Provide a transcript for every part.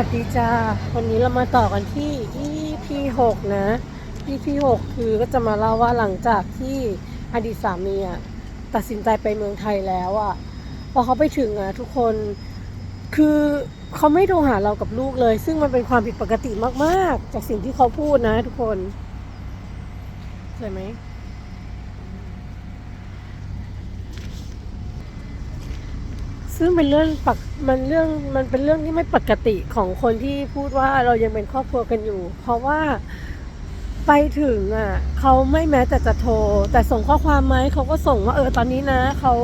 วัสดีจ้าวันนี้เรามาต่อกันที่ EP 6นะ EP 6คือก็จะมาเล่าว่าหลังจากที่อดีตสามีอะตัดสินใจไปเมืองไทยแล้วอะพอเขาไปถึงอะทุกคนคือเขาไม่โทรหาเรากับลูกเลย ซึ่งมันเป็นความผิดปกติมาก ๆ จากสิ่งที่เขาพูดนะทุกคนใช่ไหม ซึ่งเป็นเรื่องปกมันเรื่องมันเป็นเรื่องที่ไม่ปกติของคนที่พูดว่าเรายังเป็นครอบครัวกันอยู่ เพราะว่าไปถึงอะเขาไม่แม้แต่จะโทร แต่ส่งข้อความไหมเขาก็ส่งว่าเออตอนนี้นะเขา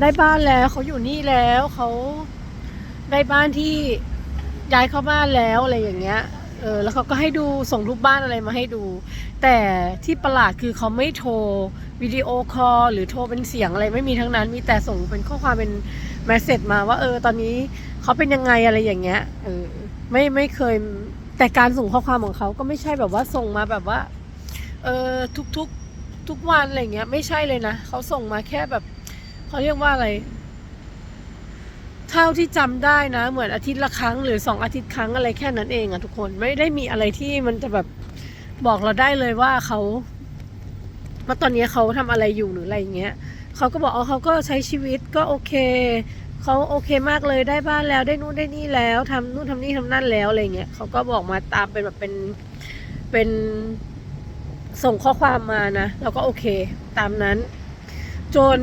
ได้บ้านแล้วเขาอยู่นี่แล้วเขาได้บ้านที่ย้ายเข้าบ้านแล้วอะไรอย่างเงี้ยเออแล้วเขาก็ให้ดูส่งรูปบ้านอะไรมาให้ดู แต่ที่ประหลาดคือเขาไม่โทรวิดีโอคอลหรือโทรเป็นเสียงอะไรไม่มีทั้งนั้น มีแต่ส่งเป็นข้อความเป็น แมสเซจมาว่า เออ ตอนนี้เขาเป็นยังไงอะไรอย่างเงี้ยเออไม่ไม่เคยแต่การส่งข้อความของเขาก็ไม่ใช่แบบว่าส่งมาแบบว่า เออทุกทุกทุกวันอะไรเงี้ย ไม่ใช่เลยนะเขาส่งมาแค่แบบเขาเรียกว่าอะไร เท่าที่จำได้นะ เหมือนอาทิตย์ละครั้งหรือสองอาทิตย์ครั้งอะไรแค่นั้นเองอะทุกคนไม่ได้มีอะไรที่มันจะแบบบอกเราได้เลยว่าเขาว่าตอนนี้เขาทำอะไรอยู่หรืออะไรอย่างเงี้ย เขาก็บอกอ๋อเขาก็ใช้ชีวิตก็โอเคเขาโอเคมากเลยได้บ้านแล้วได้นู่นได้นี่แล้วทำนู่นทำนี่ทำนั่นแล้วอะไรเงี้ยเขาก็บอกมาตามเป็นแบบเป็นเป็นส่งข้อความมานะเราก็โอเค ตามนั้น จน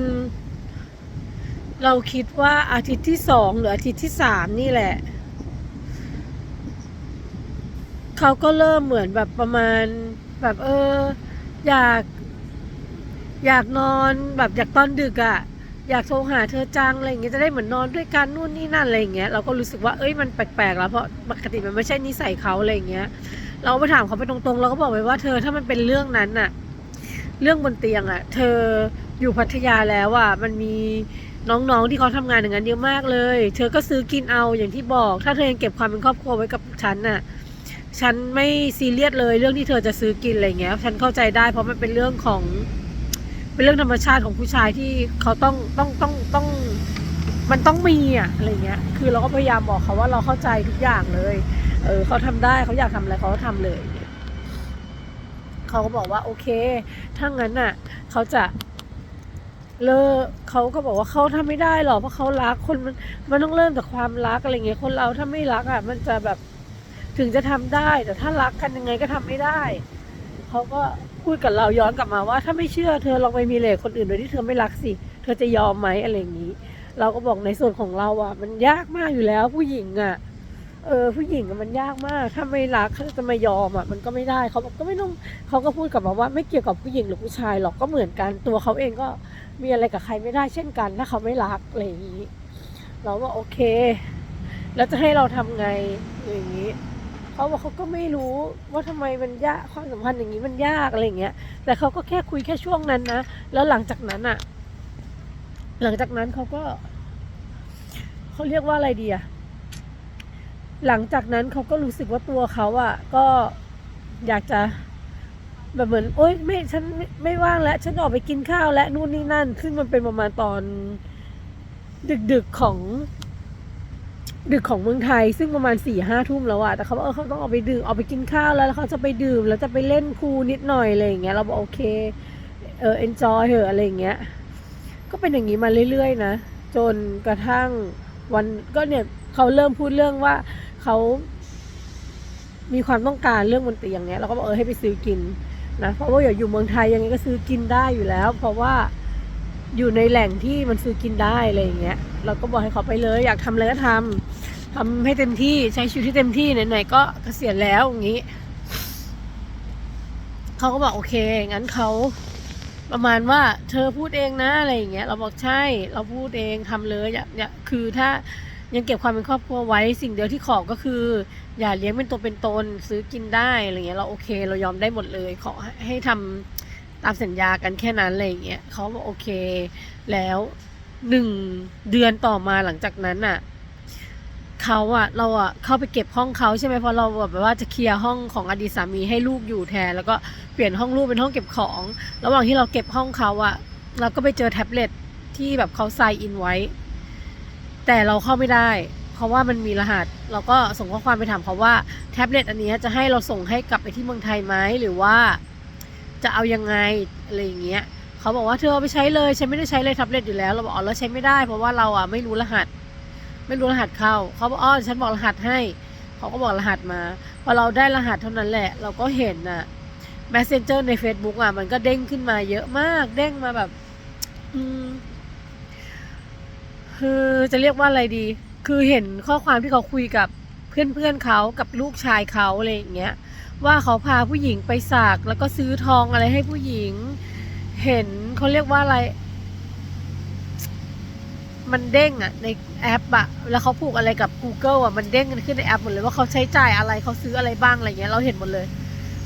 เราคิดว่าอาทิตย์ที่สองหรืออาทิตย์ที่สามนี่แหละเขาก็เริ่มเหมือนแบบประมาณแบบเออ อยาก อยากนอนแบบอยากตอนดึกอะ่ะอยากโทรหาเธอจังอะไรอย่างเงี้ยจะได้เหมือนนอนด้วยกันนู่นนี่นั่นอะไรอย่างเงี้ยเราก็รู้สึกว่าเอ้ยมันแปลกๆแล้วเพราะปกติมันไม่ใช่นิสัยเขาอะไรอย่างเงี้ย เราไปถามเขาไปตรงๆ เราก็บอกไปว่าเธอถ้ามันเป็นเรื่องนั้นน่ะ เรื่องบนเตียงอะ่ะ เธออยู่พัทยาแล้วอะ่ะมันมีน้องๆที่เขาทำงานอย่างนั้นเยอะมากเลย เธอก็ซื้อกินเอาอย่างที่บอก ถ้าเธอยังเก็บความเป็นครอบครัวไว้กับฉันน่ะฉันไม่ซีเรียสเลยเรื่องที่เธอจะซื้อกินอะไรเงี้ยฉันเข้าใจได้เพราะมันเป็นเรื่องของ เป็นเรื่องธรรมชาติของผู้ชายที่เขาต้องต้องต้องต้องมันต้องมีอะอะไรเงี้ย คือเราก็พยายามบอกเขาว่าเราเข้าใจทุกอย่างเลย เออเขาทำได้เขาอยากทำอะไรเขาก็ทำเลยเขาก็บอกว่าโอเค ถ้างั้นน่ะเขาจะเลิกเขาก็บอกว่าเขาทำไม่ได้หรอกเพราะเขารักคนมันมันต้องเริ่มจากความรักอะไรเงี้ยคนเราถ้าไม่รักอะมันจะแบบถึงจะทำได้ แต่ถ้ารักกันยังไงก็ทำไม่ได้เขาก็ พูดกับเราย้อนกลับมาว่า ถ้าไม่เชื่อเธอลองไปมีเลยคนอื่นโดยที่เธอไม่รักสิ เธอจะยอมไหมอะไรอย่างนี้ เราก็บอกในส่วนของเราอะ มันยากมากอยู่แล้วผู้หญิงอะ เออ ผู้หญิงมันยากมาก ถ้าไม่รักเขาจะมายอมอะ มันก็ไม่ได้เขาบอกก็ไม่ต้องเขาก็พูดกลับมาว่าไม่เกี่ยวกับผู้หญิงหรือผู้ชายหรอกก็เหมือนกันตัวเขาเองก็มีอะไรกับใครไม่ได้เช่นกัน ถ้าเขาไม่รักอะไรอย่างนี้ เราว่าโอเค แล้วจะให้เราทำไงอย่างนี้ เขาบอกเขาก็ไม่รู้ว่าทำไมมันยากความสัมพันธ์อย่างนี้มันยากอะไรเงี้ย แต่เขาก็แค่คุยแค่ช่วงนั้นนะ แล้วหลังจากนั้นอะหลังจากนั้นเขาก็เขาเรียกว่าอะไรดีอะหลังจากนั้นเขาก็รู้สึกว่าตัวเขาอะก็อยากจะแบบเหมือน โอ๊ยไม่ฉันไม่ไม่ว่างแล้ว ฉันออกไปกินข้าวและนู่นนี่นั่น ซึ่งมันเป็นประมาณตอนดึกๆของ ดึกของเมืองไทย ซึ่งประมาณสี่ห้าทุ่มแล้วอะแต่เขาบอกเออเขาต้องออกไปดื่มออกไปกินข้าวแล้วแล้วเขาจะไปดื่มแล้วจะไปเล่นพูนิดหน่อยอะไรอย่างเงี้ยเราบอกโอเคเออ enjoy เหอะอะไรอย่างเงี้ยก็เป็นอย่างนี้มาเรื่อยๆนะจนกระทั่งวันก็เนี่ยเขาเริ่มพูดเรื่องว่าเขามีความต้องการเรื่องบนเตียงเนี้ยเราก็บอกเออให้ไปซื้อกินนะเพราะว่าอย่าอยู่เมืองไทยยังไงก็ซื้อกินได้อยู่แล้ว เพราะว่าอยู่ในแหล่งที่มันซื้อกินได้อะไรอย่างเงี้ยเราก็บอกให้เขาไปเลย อยากทำอะไรก็ทำ ทำให้เต็มที่ใช้ชีวิตที่เต็มที่ไหนๆก็เกษียณแล้วอย่างนี้เขาก็บอกโอเคงั้นเขาประมาณว่าเธอพูดเองนะอะไรอย่างเงี้ย เราบอกใช่ เราพูดเองทำเลยอย่าอย่าคือถ้ายังเก็บความเป็นครอบครัวไว้สิ่งเดียวที่ขอก็คือ อย่าเลี้ยงเป็นตัวเป็นตนซื้อกินได้อะไรเงี้ยเราโอเค เรายอมได้หมดเลย ขอให้ให้ทำตามสัญญากันแค่นั้นอะไรอย่างเงี้ยเขาบอกโอเค แล้วหนึ่งเดือนต่อมาหลังจากนั้นน่ะ เขาอะเราอะเข้าไปเก็บห้องเขาใช่ไหมเพราะเราแบบว่าจะเคลียร์ห้องของอดีตสามีให้ลูกอยู่แทน แล้วก็เปลี่ยนห้องลูกเป็นห้องเก็บของ ระหว่างที่เราเก็บห้องเขาอะเราก็ไปเจอแท็บเล็ตที่แบบเขาใส่อินไว้ แต่เราเข้าไม่ได้ เพราะว่ามันมีรหัส เราก็ส่งข้อความไปถามเขาว่าแท็บเล็ตอันนี้จะให้เราส่งให้กลับไปที่เมืองไทยไหมหรือว่าจะเอายังไงอะไรอย่างเงี้ยเขาบอกว่าเธอเอาไปใช้เลยฉันไม่ได้ใช้เลยแท็บเล็ตอยู่แล้ว เราบอกอ๋อเราใช้ไม่ได้ เพราะว่าเราอะไม่รู้รหัส ไม่รู้รหัสเข้าเขาบอกอ๋อฉันบอกรหัสให้ เขาก็บอกรหัสมา พอเราได้รหัสเท่านั้นแหละ เราก็เห็นน่ะ Messenger ใน Facebook อะ มันก็เด้งขึ้นมาเยอะมาก เด้งมาแบบ อืมคือจะเรียกว่าอะไรดี คือเห็นข้อความที่เขาคุยกับเพื่อนเพื่อนๆเขากับลูกชายเขาอะไรอย่างเงี้ย ว่าเขาพาผู้หญิงไปสากแล้วก็ซื้อทองอะไรให้ผู้หญิง เห็นเขาเรียกว่าอะไร มันเด้งอะในแอปอะแล้วเขาผูกอะไรกับ Google อะมันเด้งขึ้นในแอปหมดเลยว่าเขาใช้จ่ายอะไรเขาซื้ออะไรบ้างอะไรเงี้ยเราเห็นหมดเลย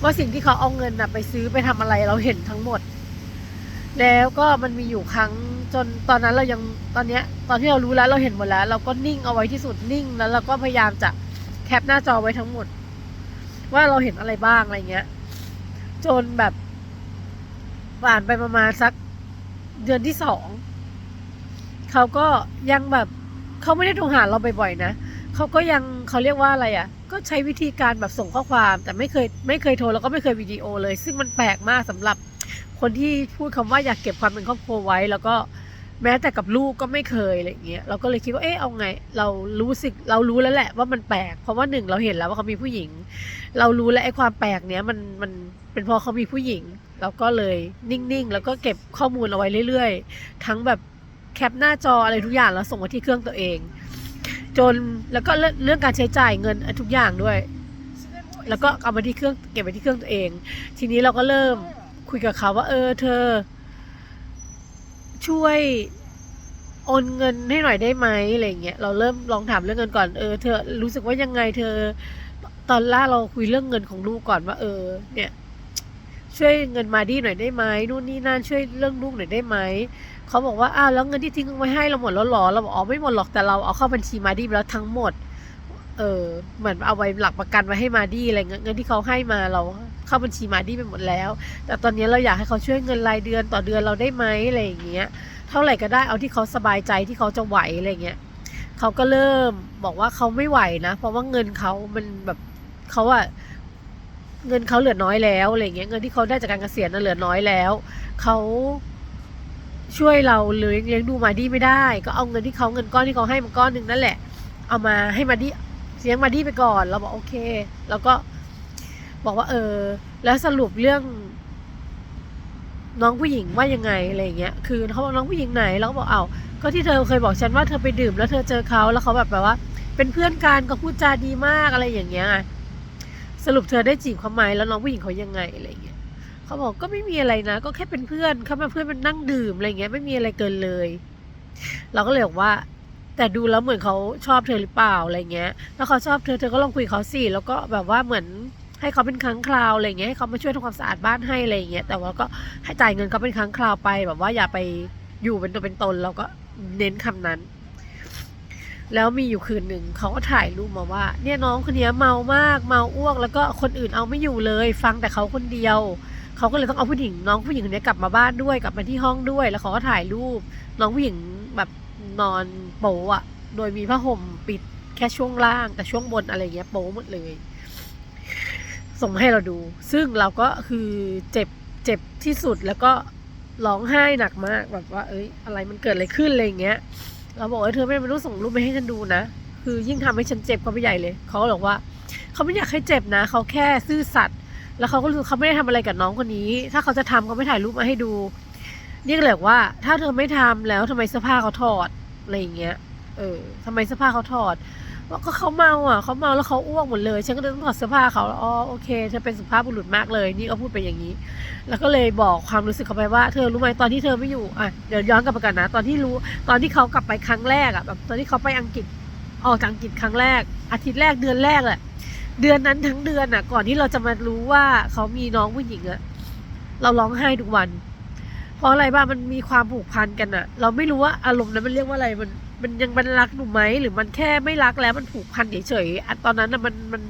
ว่าสิ่งที่เขาเอาเงินอะไปซื้อไปทำอะไรเราเห็นทั้งหมด แล้วก็มันมีอยู่ครั้งจนตอนนั้นเรายังตอนเนี้ยตอนที่เรารู้แล้วเราเห็นหมดแล้ว เราก็นิ่งเอาไว้ที่สุดนิ่งแล้วเราก็พยายามจะแคปหน้าจอไว้ทั้งหมด ว่าเราเห็นอะไรบ้างอะไรเงี้ย จนแบบผ่านไปประมาณสักเดือนที่สอง เขาก็ยังแบบเขาไม่ได้โทรหาเราบ่อยๆนะเขาก็ยังเขาเรียกว่าอะไรอะ่ะ ก็ใช้วิธีการแบบส่งข้อความ แต่ไม่เคยไม่เคยโทรแล้วก็ไม่เคยวิดีโอเลย ซึ่งมันแปลกมากสำหรับคนที่พูดคำว่าอยากเก็บความเป็นครอบครัวไว้ แล้วก็แม้แต่กับลูกก็ไม่เคยอะไรอย่างเงี้ยเราก็เลยคิดว่าเอ๊ะเอาไง เรารู้สึกเรารู้แล้วแหละว่ามันแปลก เพราะว่าหนึ่งเราเห็นแล้วว่าเขามีผู้หญิง เรารู้แล้วไอ้ความแปลกเนี้ยมันมันเป็นเพราะเขามีผู้หญิงเราก็เลยนิ่งๆ แล้วก็เก็บข้อมูลเอาไว้เรื่อย ๆ ทั้งแบบ แคปหน้าจออะไรทุกอย่างแล้วส่งมาที่เครื่องตัวเอง จนแล้วก็เรื่องการใช้จ่ายเงินทุกอย่างด้วย แล้วก็เอามาที่เครื่องเก็บไว้ที่เครื่องตัวเอง ทีนี้เราก็เริ่มคุยกับเขาว่า เออ เธอ ช่วยโอนเงินให้หน่อยได้ไหมอะไรเงี้ยเราเริ่มลองถามเรื่องเงินก่อนเออเธอรู้สึกว่ายังไงเธอ ตอนแรกเราคุยเรื่องเงินของลูกก่อนว่า เออ เนี่ย ช่วยเงินมาดีหน่อยได้ไหมนู่นนี่นั่นช่วยเรื่องลูกหน่อยได้ไหม เขาบอกว่าอ้าวแล้วเงินที่ทิ้งไว้ให้เราหมดแล้วหรอเราบอกอ๋อไม่หมดหรอกแต่เราเอาเข้าบัญชีมาดีไปแล้วทั้งหมด เออเหมือนเอาไว้หลักประกันไว้ให้มาดีอะไรเงี้ยเงินที่เขาให้มาเราเข้าบัญชีมาดีไปหมดแล้ว แต่ตอนนี้เราอยากให้เขาช่วยเงินรายเดือนต่อเดือนเราได้ไหมอะไรอย่างเงี้ย เท่าไหร่ก็ได้เอาที่เขาสบายใจที่เขาจะไหวอะไรเงี้ยเขาก็เริ่มบอกว่าเขาไม่ไหวนะ เพราะว่าเงินเขามันแบบเขาอะเงินเขาเหลือน้อยแล้วอะไรเงี้ยเงินที่เขาได้จากการเกษียณน่ะเหลือน้อยแล้วเขา ช่วยเราเลี้ยงเลี้ยงดูมาดี้ไม่ได้ ก็เอาเงินที่เขาเงินก้อนที่เขาให้มาก้อนหนึ่งนั่นแหละ เอามาให้มาดี้เลี้ยงมาดี้ไปก่อน เราบอกโอเค แล้วก็บอกว่าเออ แล้วสรุปเรื่อง น้องผู้หญิงว่ายังไงอะไรเงี้ย คือเขาบอกน้องผู้หญิงไหนเราก็บอกเอาก็ที่เธอเคยบอกฉันว่าเธอไปดื่มแล้วเธอเจอเขาแล้วเขาแบบแบบว่า เป็นเพื่อนกันก็พูดจาดีมากอะไรอย่างเงี้ยสรุปเธอได้จีบเขาไหมแล้วน้องผู้หญิงเขายังไงอะไรเงี้ย เขาบอกก็ไม่มีอะไรนะ ก็แค่เป็นเพื่อนเขามาเพื่อนมันนั่งดื่มอะไรเงี้ยไม่มีอะไรเกินเลย เราก็เลยบอกว่า แต่ดูแล้วเหมือนเขาชอบเธอหรือเปล่าอะไรเงี้ย แล้วเขาชอบเธอเธอก็ลองคุยเขาสิแล้วก็แบบว่าเหมือนให้เขาเป็นครั้งคราวอะไรเงี้ยให้เขามาช่วยทำความสะอาดบ้านให้อะไรเงี้ยแต่ว่าก็ให้จ่ายเงินเขาเป็นครั้งคราวไป แบบว่าอย่าไปอยู่เป็นตัวเป็นตนเราก็เน้นคำนั้น แล้วมีอยู่คืนหนึ่งเขาก็ถ่ายรูปมาว่า เนี่ยน้องคนนี้เมามากเมาอ้วก แล้วก็คนอื่นเอาไม่อยู่เลย ฟังแต่เขาคนเดียว เขาก็เลยต้องเอาผู้หญิงน้องผู้หญิงคนนี้กลับมาบ้านด้วยกลับมาที่ห้องด้วย แล้วเขาก็ถ่ายรูป น้องผู้หญิงแบบนอนโป๊ะอะโดยมีผ้าห่มปิดแค่ช่วงล่างแต่ช่วงบนอะไรเงี้ยโป๊หมดเลย ส่งมให้เราดู ซึ่งเราก็คือเจ็บเจ็บที่สุดแล้วก็ร้องไห้หนักมากแบบว่า เอ้ย อะไรมันเกิดอะไรขึ้นอะไรเงี้ย เราบอกว่าเธอไม่ต้องส่งรูปไปให้ฉันดูนะ คือยิ่งทำให้ฉันเจ็บก็ไปใหญ่เลย เขาก็บอกว่า เขาไม่อยากให้เจ็บนะ เขาแค่ซื่อสัตย์ แล้วเขาก็รู้เขาไม่ได้ทำอะไรกับน้องคนนี้ ถ้าเขาจะทำเขาไม่ถ่ายรูปมาให้ดู นี่ก็เลยว่า ถ้าเธอไม่ทำแล้วทำไมเสื้อผ้าเขาถอดอะไรอย่างเงี้ย เออทำไมเสื้อผ้าเขาถอดว่าก็เขาเมาอะเขาเมาแล้วเขาอ้วกหมดเลย ฉันก็เลยต้องถอดเสื้อผ้าเขาแล้วอ๋อโอเคเธอเป็นสุภาพบุรุษมากเลย นี่ก็พูดไปอย่างนี้ แล้วก็เลยบอกความรู้สึกเขาไปว่าเธอรู้ไหมตอนที่เธอไม่อยู่อะเดี๋ยวย้อนกลับไปกันนะ ตอนที่รู้ตอนที่เขากลับไปครั้งแรกอะแบบตอนที่เขาไปอังกฤษออกจากอังกฤษครั้งแรก อาทิตย์แรกเดือนแรกแหละ เดือนนั้นทั้งเดือนอะ ก่อนที่เราจะมารู้ว่าเขามีน้องผู้หญิงอะ เราร้องไห้ทุกวัน เพราะอะไรบ้างมันมีความผูกพันกันอะ เราไม่รู้ว่าอารมณ์นั้นมันเรียกว่าอะไรมัน มันยังมันรักหนูไหมหรือมันแค่ไม่รักแล้วมันผูกพันเฉยๆอตอนนั้นน่ะมันมัน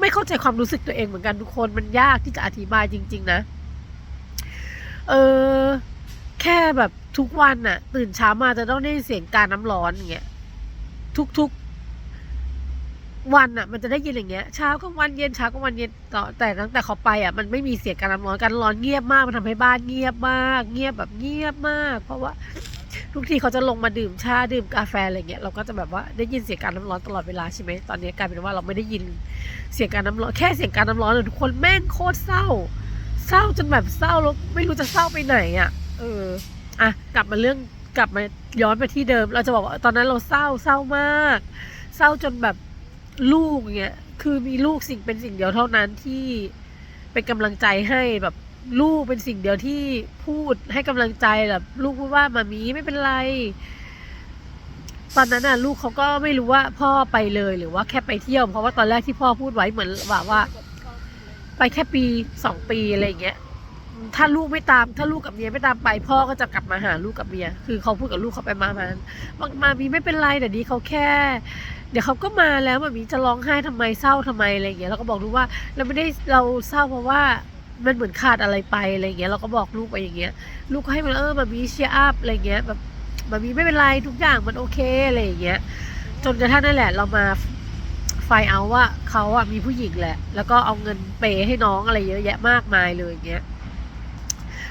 ไม่เข้าใจความรู้สึกตัวเองเหมือนกันทุกคนมันยากที่จะอธิบายจริง ๆ นะ เออ แค่แบบทุกวันน่ะ ตื่นเช้ามาจะต้องได้เสียงการน้ำร้อนอย่างเงี้ยทุก วันอะ มันจะได้ยินอย่างเงี้ยเช้ากลางวันเย็นเช้ากลางวันเย็นต่อแต่ตั้งแต่เขาไปอะมันไม่มีเสียงการน้ำร้อนการน้ำร้อนเงียบมากมันทำให้บ้านเงียบมาก เงียบแบบเงียบมาก เพราะว่าทุกทีเขาจะลงมาดื่มชาดื่มกาแฟอะไรเงี้ยเราก็จะแบบว่าได้ยินเสียงการน้ำร้อนตลอดเวลาใช่ไหมตอนนี้กลายเป็นว่าเราไม่ได้ยินเสียงการน้ำร้อนแค่เสียงการน้ำร้อนเลยทุกคนแม่งโคตรเศร้า เศร้าจนแบบเศร้าแล้วไม่รู้จะเศร้าไปไหนอะเอออะกลับมาเรื่องกลับมาย้อนไปที่เดิม เราจะบอกว่าตอนนั้นเราเศร้าเศร้ามาก เศร้าจนแบบ ลูกเงี้ยคือมีลูกสิ่งเป็นสิ่งเดียวเท่านั้นที่เป็นกำลังใจให้แบบลูกเป็นสิ่งเดียวที่พูดให้กำลังใจแบบลูกพูดว่ามามีไม่เป็นไร ตอนนั้นน่ะ ลูกเขาก็ไม่รู้ว่าพ่อไปเลยหรือว่าแค่ไปเที่ยวเพราะว่าตอนแรกที่พ่อพูดไว้เหมือนว่าว่า ไปแค่ปีสองปีอะไรอย่างเงี้ยถ้าลูกไม่ตาม ถ้าลูกกับเมียไม่ตามไป พ่อก็จะกลับมาหาลูกกับเมีย คือเขาพูดกับลูกเขาไปมามาบอกมามีไม่เป็นไรแต่ดีเขาแค่ เดี๋ยวเขาก็มาแล้วมามีจะร้องไห้ทำไมเศร้าทำไมอะไรอย่างเงี้ยเราก็บอกลูกว่าเราไม่ได้เราเศร้าเพราะว่ามันเหมือนขาดอะไรไปอะไรอย่างเงี้ยเราก็บอกลูกไปอย่างเงี้ย ลูกก็ให้มันเออมามีเชียร์อัพอะไรเงี้ยแบบมามีไม่เป็นไรทุกอย่างมันโอเคอะไรอย่างเงี้ย จนกระทั่งนั่นแหละ เรามาไฟเอาว่าเขาอะมีผู้หญิงแหละ แล้วก็เอาเงินเปย์ให้น้องอะไรเยอะแยะมากมายเลยอย่างเงี้ย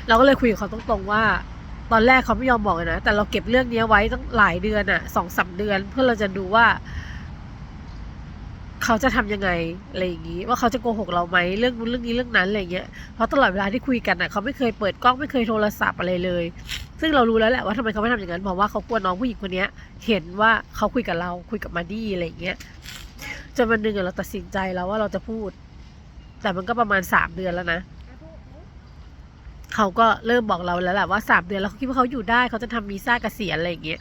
เราก็เลยคุยกับเขาตรงๆว่า ตอนแรกเขาไม่ยอมบอกนะแต่เราเก็บเรื่องนี้ไว้ตั้งหลายเดือนอะสองสามเดือน เพื่อเราจะดูว่า เขาจะทำยังไงอะไรอย่างงี้ ว่าเขาจะโกหกเราไหมเรื่องนู้นเรื่องนี้เรื่องนั้นอะไรเงี้ยเพราะตลอดเวลาที่คุยกันอะเขาไม่เคยเปิดกล้องไม่เคยโทรศัพท์อะไรเลย ซึ่งเรารู้แล้วแหละว่าทำไมเขาไม่ทำอย่างนั้นเพราะว่าเขากลัวน้องผู้หญิงคนนี้เห็นว่าเขาคุยกับเราคุยกับมาดี้อะไรอย่างเงี้ยจนวันหนึ่งเราตัดสินใจแล้วว่าเราจะพูด แต่มันก็ประมาณสามเดือนแล้วนะเขาก็เริ่มบอกเราแล้วแหละว่าสามเดือนแล้วเขาคิดว่าเขาอยู่ได้เขาจะทำวีซ่าเกษียณอะไรอย่างเงี้ย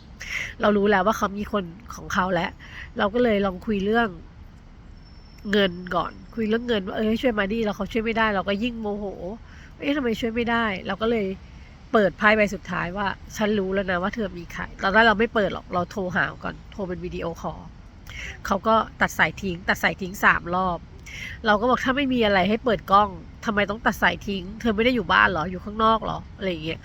เรารู้แล้วว่าเขามีคนของเขาแล้ว เราก็เลยลองคุยเรื่อง เงินก่อน คุยเรื่องเงินว่าเออให้ช่วยมาดีแล้วเขาช่วยไม่ได้ เราก็ยิ่งโมโห เอ๊ะทำไมช่วยไม่ได้ เราก็เลยเปิดไพ่ใบสุดท้ายว่า ฉันรู้แล้วนะว่าเธอมีใครตอนแรกเราไม่เปิดหรอกเราโทรหาก่อนโทรเป็นวิดีโอคอลเขาก็ตัดสายทิ้ง ตัดสายทิ้งสามรอบ เราก็บอกถ้าไม่มีอะไรให้เปิดกล้องทำไมต้องตัดสายทิ้ง เธอไม่ได้อยู่บ้านเหรออยู่ข้างนอกเหรออะไรอย่างเงี้ย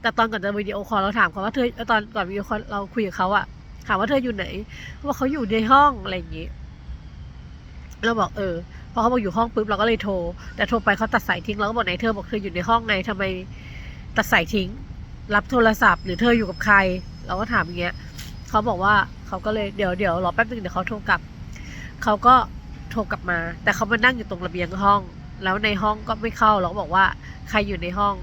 แต่ตอนก่อนจะวิดีโอคอลเราถามเขาว่าเธอตอนก่อนวิดีโอคอลเราคุยกับเขาอะามว่าเธออยู่ไหนเขาบอกเขาอยู่ในห้องอะไรอย่างงี้เราบอกเออพอเขาบอกอยู่ห้องปุ๊บเราก็เลยโทร แต่โทรไปเขาตัดสายทิ้งเราก็บอกไหนเธอบอกเธออยู่ในห้องไงทำไมตัดสายทิ้ง รับโทรศัพท์ หรือเธออยู่กับใคร เราก็ถามอย่างเงี้ยเขาบอกว่าเขาก็เลยเดี๋ยวเดี๋ยวรอแป๊บนึงเดี๋ยวเขาโทรกลับเขาก็โทรกลับมา แต่เขามานั่งอยู่ตรงระเบียงห้อง แล้วในห้องก็ไม่เข้าเราก็บอกว่าใครอยู่ในห้อง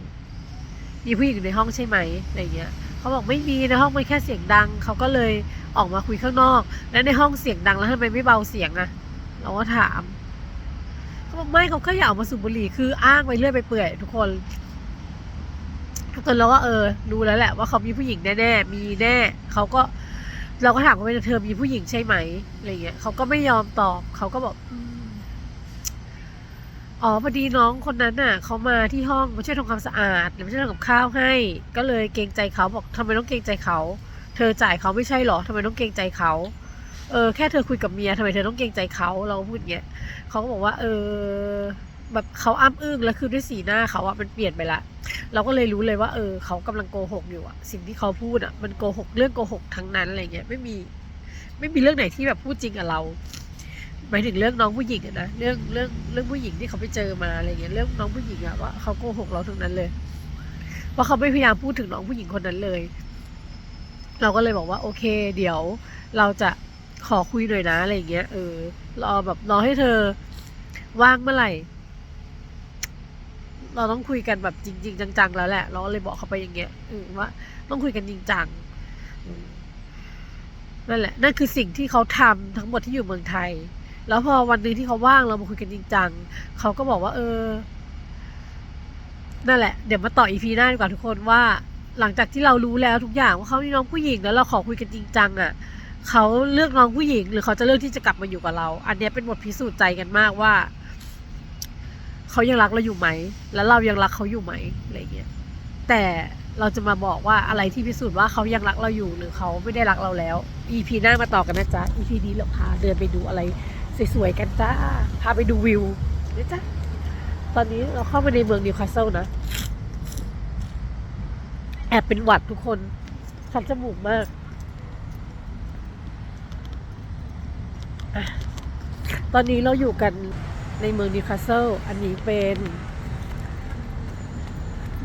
มีผู้หญิงอยู่ในห้องใช่ไหมอะไรเงี้ยเขาบอกไม่มีในห้องมันแค่เสียงดังเขาก็เลย ออกมาคุยข้างนอก แล้วในห้องเสียงดังแล้วทำไมไม่เบาเสียงอะเราก็ถามเขาบอกไม่เขาแค่อยากออกมาสูบบุหรี่คืออ้างไปเรื่อยไปเปื่อยทุกคนจนเราก็เออรู้แล้วแหละว่าเขามีผู้หญิงแน่ๆมีแน่เขาก็เราก็ถามว่าเธอมีผู้หญิงใช่ไหมอะไรเงี้ยเขาก็ไม่ยอมตอบเขาก็บอกอ๋อพอดีน้องคนนั้นน่ะเขามาที่ห้องมาช่วยทำความสะอาดหรือมาช่วยทำกับข้าวให้ ก็เลยเกรงใจเขาบอกทำไมต้องเกรงใจเขา เธอจ่ายเขาไม่ใช่หรอทำไมต้องเกรงใจเขาเออแค่เธอคุยกับเมียทำไมเธอต้องเกรงใจเขาเราก็พูดอย่างเงี้ยเขาก็บอกว่า เออ แบบเขาอ้ำอึ้งแล้วคือด้วยสีหน้าเขาอะมันเปลี่ยนไปละเราก็เลยรู้เลยว่า เออเขากำลังโกหกอยู่อะสิ่งที่เขาพูดอะมันโกหกเรื่องโกหกทั้งนั้นอะไรเงี้ยไม่มี ไม่มีเรื่องไหนที่แบบพูดจริงกับเราหมายถึงเรื่องน้องผู้หญิงอะนะเรื่องเรื่องเรื่องผู้หญิงที่เขาไปเจอมาอะไรเงี้ยเรื่องน้องผู้หญิงอะว่าเขาโกหกเราทั้งนั้นเลยว่าเขาไม่พยายามพูดถึงน้องผู้หญิงคนนั้นเลย เราก็เลยบอกว่าโอเค เดี๋ยวเราจะขอคุยหน่อยนะอะไรอย่างเงี้ยเออรอแบบรอให้เธอว่างเมื่อไหร่ เราต้องคุยกันแบบจริง ๆ จัง ๆ แล้วแหละ เราก็เลยบอกเขาไปอย่างเงี้ยเออว่าต้องคุยกันจริงจังนั่นแหละนั่นคือสิ่งที่เขาทำทั้งหมดที่อยู่เมืองไทย แล้วพอวันหนึ่งที่เขาว่างเรามาคุยกันจริงจังเขาก็บอกว่า เออ นั่นแหละ เดี๋ยวมาต่ออีพีหน้าดีกว่าทุกคนว่า หลังจากที่เรารู้แล้วทุกอย่างว่าเขามีน้องผู้หญิงแล้วเราขอคุยกันจริงจังอะเขาเลือกน้องผู้หญิง หรือเขาจะเลือกที่จะกลับมาอยู่กับเรา อันนี้เป็นบทพิสูจน์ใจกันมากว่าเขายังรักเราอยู่ไหม แล้วเรายังรักเขาอยู่ไหมอะไรเงี้ยแต่เราจะมาบอกว่าอะไรที่พิสูจน์ว่าเขายังรักเราอยู่หรือเขาไม่ได้รักเราแล้ว EP หน้ามาต่อกันนะจ๊ะ EP นี้เราพาเดินไปดูอะไรสวยๆกันจ้า พาไปดูวิวนะจ๊ะตอนนี้เราเข้ามาในเมืองนิวคาสเซิลนะ แอบเป็นหวัดทุกคนคันจมูกมากอตอนนี้เราอยู่กันในเมืองนิวคาสเซิล อันนี้เป็น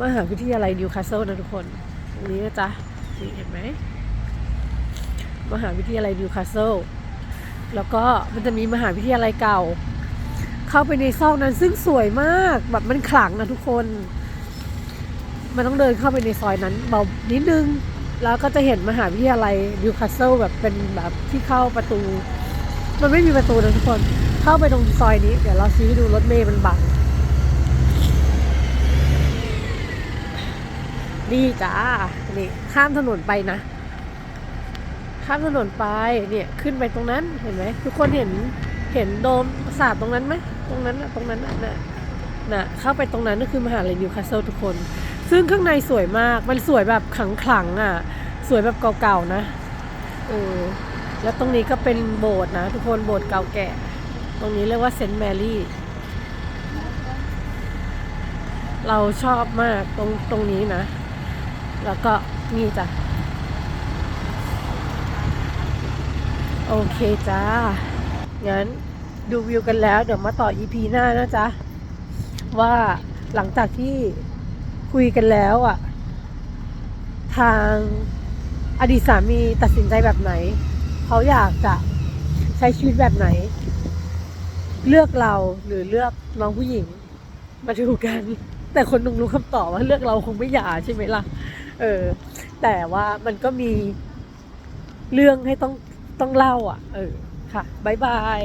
มหาวิทยาลัยนิวคาสเซิลนะทุกคน ตรงนี้นะจ๊ะ นี่เห็นไหม มหาวิทยาลัยนิวคาสเซิล แล้วก็มันจะมีมหาวิทยาลัยเก่า เข้าไปในซอกนั้นซึ่งสวยมาก แบบมันขลังนะทุกคน มันต้องเดินเข้าไปในซอยนั้นเบานิดนึง แล้วก็จะเห็นมหาวิทยาลัยนิวคาสเซิลแบบเป็นแบบที่เข้าประตู มันไม่มีประตูนะทุกคน เข้าไปตรงซอยนี้ เดี๋ยวเราชี้ให้ดูรถเมย์มันบังนี่จ้า นี่ข้ามถนนไปนะ ข้ามถนนไป เนี่ยขึ้นไปตรงนั้น เห็นไหมทุกคนเห็น เห็นโดมปราสาทตรงนั้นไหม ตรงนั้นน่ะตรงนั้นน่ะน่ะ น่ะ เข้าไปตรงนั้นก็คือมหาลัยนิวคาสเซิลทุกคน ซึ่งข้างในสวยมาก มันสวยแบบขลังๆอะ สวยแบบเก่าๆนะเออแล้วตรงนี้ก็เป็นโบสถ์นะ ทุกคนโบสถ์เก่าแก่ ตรงนี้เรียกว่าเซนต์แมรี่ เราชอบมากตรงตรงนี้นะ แล้วก็นี่จ้ะ โอเคจ้า งั้นดูวิวกันแล้ว เดี๋ยวมาต่อ EP หน้านะจ๊ะ ว่าหลังจากที่ คุยกันแล้วอะ ทางอดีตสามีตัดสินใจแบบไหน เขาอยากจะใช้ชีวิตแบบไหน เลือกเราหรือเลือกน้องผู้หญิง มาดูกัน แต่คนนึงรู้คำตอบว่าเลือกเราคงไม่หย่าใช่ไหมล่ะ เออ แต่ว่ามันก็มีเรื่องให้ต้องต้องเล่า อะ เออ ค่ะ บ๊ายบาย